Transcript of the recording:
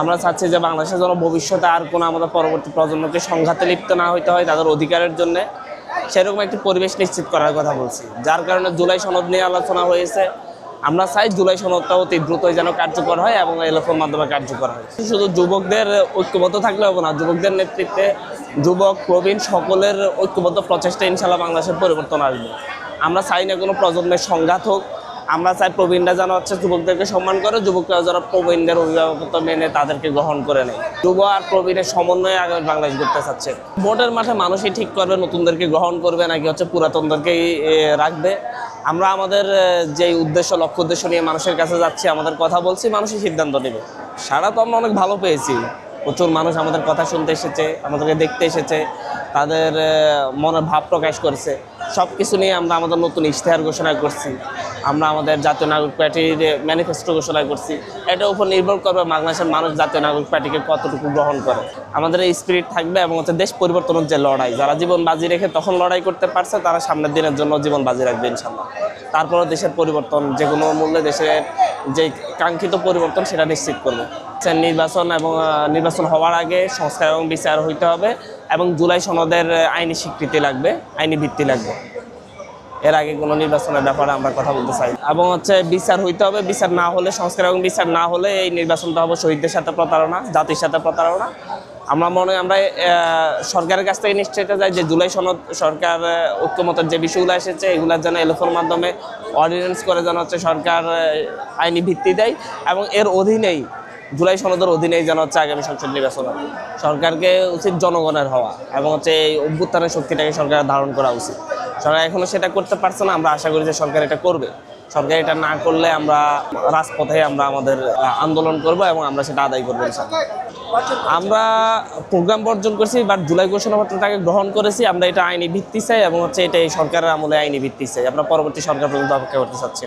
আমরা চাচ্ছি যে বাংলাদেশের যেন ভবিষ্যতে আর কোনো আমাদের পরবর্তী প্রজন্মকে সংঘাতে লিপ্ত না হইতে হয় তাদের অধিকারের জন্য। সেরকম একটি পরিবেশ নিশ্চিত করার কথা বলছি। যার কারণে জুলাই সনদ নিয়ে আলোচনা হয়েছে। আমরা চাই জুলাই সনদটা অতি দ্রুতই যেন কার্যকর হয় এবং এলএফের মাধ্যমে কার্যকর হয়। শুধু যুবকদের ঐক্যবদ্ধ থাকলে হবে না, যুবকদের নেতৃত্বে যুবক, প্রবীণ সকলের ঐক্যবদ্ধ প্রচেষ্টা ইনশাল্লাহ বাংলাদেশের পরিবর্তন আসবে। আমরা চাই না কোনো প্রজন্মের সংঘাত হোক আমরা চাই প্রবীণরা যেন হচ্ছে যুবকদেরকে সম্মান করে যুবকরা যেন প্রবীণদের অভিভাবকত্ব মেনে তাদেরকে গ্রহণ করে নেয়। যুব আর প্রবীণের সমন্বয়ে আগামী বাংলাদেশ করতে চাচ্ছে। ভোটের মাঠে মানুষই ঠিক করবে নতুনদেরকে গ্রহণ করবে নাকি হচ্ছে পুরাতনদেরকেই রাখবে। আমরা আমাদের এ, যে উদ্দেশ্য লক্ষ্য উদ্দেশ্য নিয়ে মানুষের কাছে যাচ্ছি আমাদের কথা বলছি মানুষই সিদ্ধান্ত নেবে। সারা তো আমরা অনেক ভালো পেয়েছি। প্রচুর মানুষ আমাদের কথা শুনতে এসেছে, আমাদেরকে দেখতে এসেছে, তাদের মনের ভাব প্রকাশ করেছে। সব কিছু নিয়ে আমরা আমাদের নতুন ইশতেহার ঘোষণা করছি। আমরা আমাদের জাতীয় নাগরিক পার্টির ম্যানিফেস্টো ঘোষণা করছি। এটার উপর নির্ভর করবে বাংলাদেশের মানুষ জাতীয় নাগরিক পার্টিকে কতটুকু গ্রহণ করে। আমাদের এই স্পিরিট থাকবে এবং হচ্ছে দেশ পরিবর্তনের যে লড়াই, যারা জীবন বাজি রেখে তখন লড়াই করতে পারছে, তারা সামনের দিনের জন্য জীবন বাজি রাখবে ইনশাল্লাহ। তারপরে দেশের পরিবর্তন যে কোনো মূল্যে দেশের যে কাঙ্ক্ষিত পরিবর্তন, সেটা নিশ্চিত করবে। সে নির্বাচন এবং নির্বাচন হওয়ার আগে সংস্কার এবং বিচার হইতে হবে এবং জুলাই সনদের আইনি স্বীকৃতি লাগবে, আইনি ভিত্তি লাগবে। এর আগে কোনো নির্বাচনের ব্যাপারে আমরা কথা বলতে চাই এবং হচ্ছে বিচার হইতে হবে, বিচার না হলে, সংস্কার এবং বিচার না হলে এই নির্বাচনটা হবে শহীদদের সাথে প্রতারণা, জাতির সাথে প্রতারণা। আমরা মনে হয় আমরা সরকারের কাছ থেকে নিশ্চয়তা যাই যে জুলাই সনদ সরকার ঐক্যমতের যে বিষয়গুলো এসেছে এগুলোর যেন এলোফোর মাধ্যমে অর্ডিন্যান্স করে যেন হচ্ছে সরকার আইনি ভিত্তি দেয় এবং এর অধীনেই জুলাই সনদের অধীনেই যেন হচ্ছে আগামী সংসদ নির্বাচন হয়। সরকারকে উচিত জনগণের হওয়া এবং হচ্ছে এই অভ্যুত্থানের শক্তিটাকে সরকার ধারণ করা উচিত। সরকার এখনও সেটা করতে পারছে না, আমরা আশা করি যে সরকার এটা করবে। সরকার এটা না করলে আমরা রাজপথে আমরা আমাদের আন্দোলন করব এবং আমরা সেটা আদায় করব। আমরা প্রোগ্রাম বর্জন করছি বাট জুলাই ঘোষণাপত্রটাকে গ্রহণ করেছি, আমরা এটা আইনি ভিত্তি চাই এবং হচ্ছে এটা এই সরকারের আমলে আইনি ভিত্তি চাই। আমরা পরবর্তী সরকার পর্যন্ত অপেক্ষা করতে চাচ্ছি